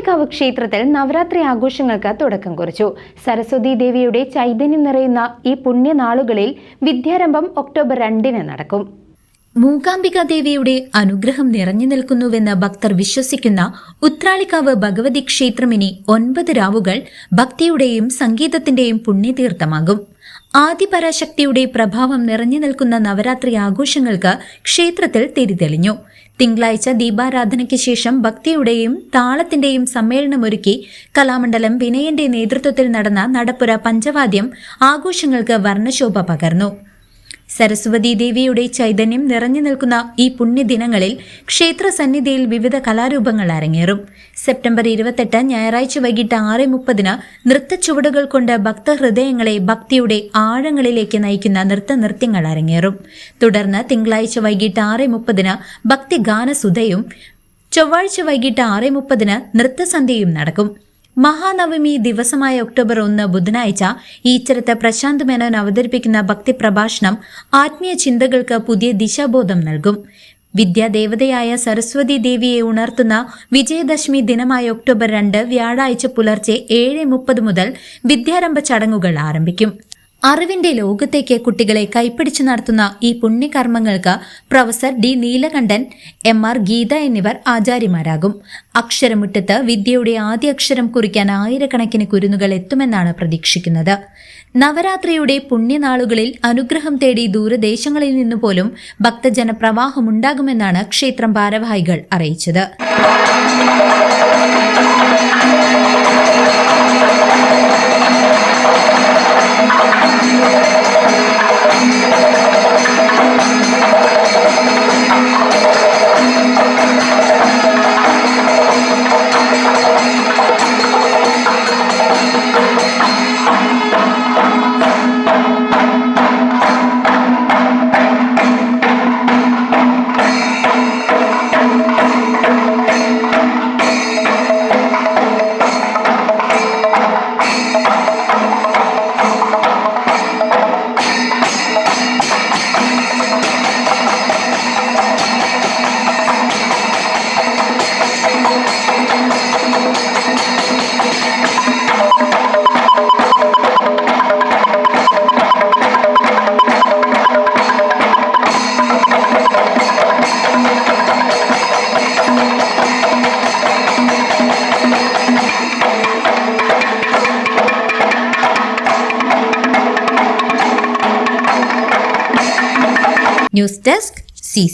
Uthralikavu ക്ഷേത്രത്തിൽ നവരാത്രി ആഘോഷങ്ങൾക്ക് തുടക്കം കുറിച്ചു. സരസ്വതി ദേവിയുടെ ചൈതന്യം നിറയുന്ന ഈ പുണ്യനാളുകളിൽ വിദ്യാരംഭം ഒക്ടോബർ രണ്ടിന് നടക്കും. മൂകാംബിക ദേവിയുടെ അനുഗ്രഹം നിറഞ്ഞു നിൽക്കുന്നുവെന്ന് ഭക്തർ വിശ്വസിക്കുന്ന ഉത്രാളിക്കാവ് ഭഗവതി ക്ഷേത്രമിനി ഒൻപത് രാവുകൾ ഭക്തിയുടെയും സംഗീതത്തിന്റെയും പുണ്യതീർത്ഥമാകും. ആദിപരാശക്തിയുടെ പ്രഭാവം നിറഞ്ഞു നിൽക്കുന്ന നവരാത്രി ആഘോഷങ്ങൾക്ക് ക്ഷേത്രത്തിൽ തിരിതെളിഞ്ഞു തിങ്കളാഴ്ച ദീപാരാധനയ്ക്ക് ശേഷം ഭക്തിയുടെയും താളത്തിന്റെയും സമ്മേളനമൊരുക്കി കലാമണ്ഡലം വിനയന്റെ നേതൃത്വത്തിൽ നടന്ന നടപ്പുര പഞ്ചവാദ്യം ആഘോഷങ്ങൾക്ക് വർണശോഭ പകർന്നു. സരസ്വതി ദേവിയുടെ ചൈതന്യം നിറഞ്ഞു നിൽക്കുന്ന ഈ പുണ്യദിനങ്ങളിൽ ക്ഷേത്ര സന്നിധിയിൽ വിവിധ കലാരൂപങ്ങൾ അരങ്ങേറും. സെപ്റ്റംബർ ഇരുപത്തെട്ട് ഞായറാഴ്ച വൈകിട്ട് ആറ് മുപ്പതിന് നൃത്തച്ചുവടുകൾ കൊണ്ട് ഭക്തഹൃദയങ്ങളെ ഭക്തിയുടെ ആഴങ്ങളിലേക്ക് നയിക്കുന്ന നൃത്തനൃത്യങ്ങൾ അരങ്ങേറും. തുടർന്ന് തിങ്കളാഴ്ച വൈകിട്ട് ആറ് മുപ്പതിന് ഭക്തിഗാനസുധയും ചൊവ്വാഴ്ച വൈകിട്ട് ആറ് മുപ്പതിന് നൃത്തസന്ധ്യയും നടക്കും. മഹാനവമി ദിവസമായ ഒക്ടോബർ ഒന്ന് ബുധനാഴ്ച ഈച്ചരത്ത് പ്രശാന്ത് മേനോൻ അവതരിപ്പിക്കുന്ന ഭക്തി പ്രഭാഷണം ആത്മീയ ചിന്തകൾക്ക് പുതിയ ദിശാബോധം നൽകും. വിദ്യാദേവതയായ സരസ്വതി ദേവിയെ ഉണർത്തുന്ന വിജയദശമി ദിനമായ ഒക്ടോബർ രണ്ട് വ്യാഴാഴ്ച പുലർച്ചെ ഏഴ് മുപ്പത് മുതൽ വിദ്യാരംഭ ചടങ്ങുകൾ ആരംഭിക്കും. അറിവിന്റെ ലോകത്തേക്ക് കുട്ടികളെ കൈപ്പിടിച്ചു നടത്തുന്ന ഈ പുണ്യകർമ്മങ്ങൾക്ക് professor D Neelakandan M R Geetha എന്നിവർ ആചാര്യമാരാകും. അക്ഷരമുറ്റത്ത് വിദ്യയുടെ ആദ്യ അക്ഷരം കുറിക്കാൻ ആയിരക്കണക്കിന് കുരുന്നുകൾ എത്തുമെന്നാണ് പ്രതീക്ഷിക്കുന്നത്. നവരാത്രിയുടെ പുണ്യനാളുകളിൽ അനുഗ്രഹം തേടി ദൂരദേശങ്ങളിൽ നിന്നു പോലും ഭക്തജനപ്രവാഹമുണ്ടാകുമെന്നാണ് ക്ഷേത്രം ഭാരവാഹികൾ അറിയിച്ചത്. News desk C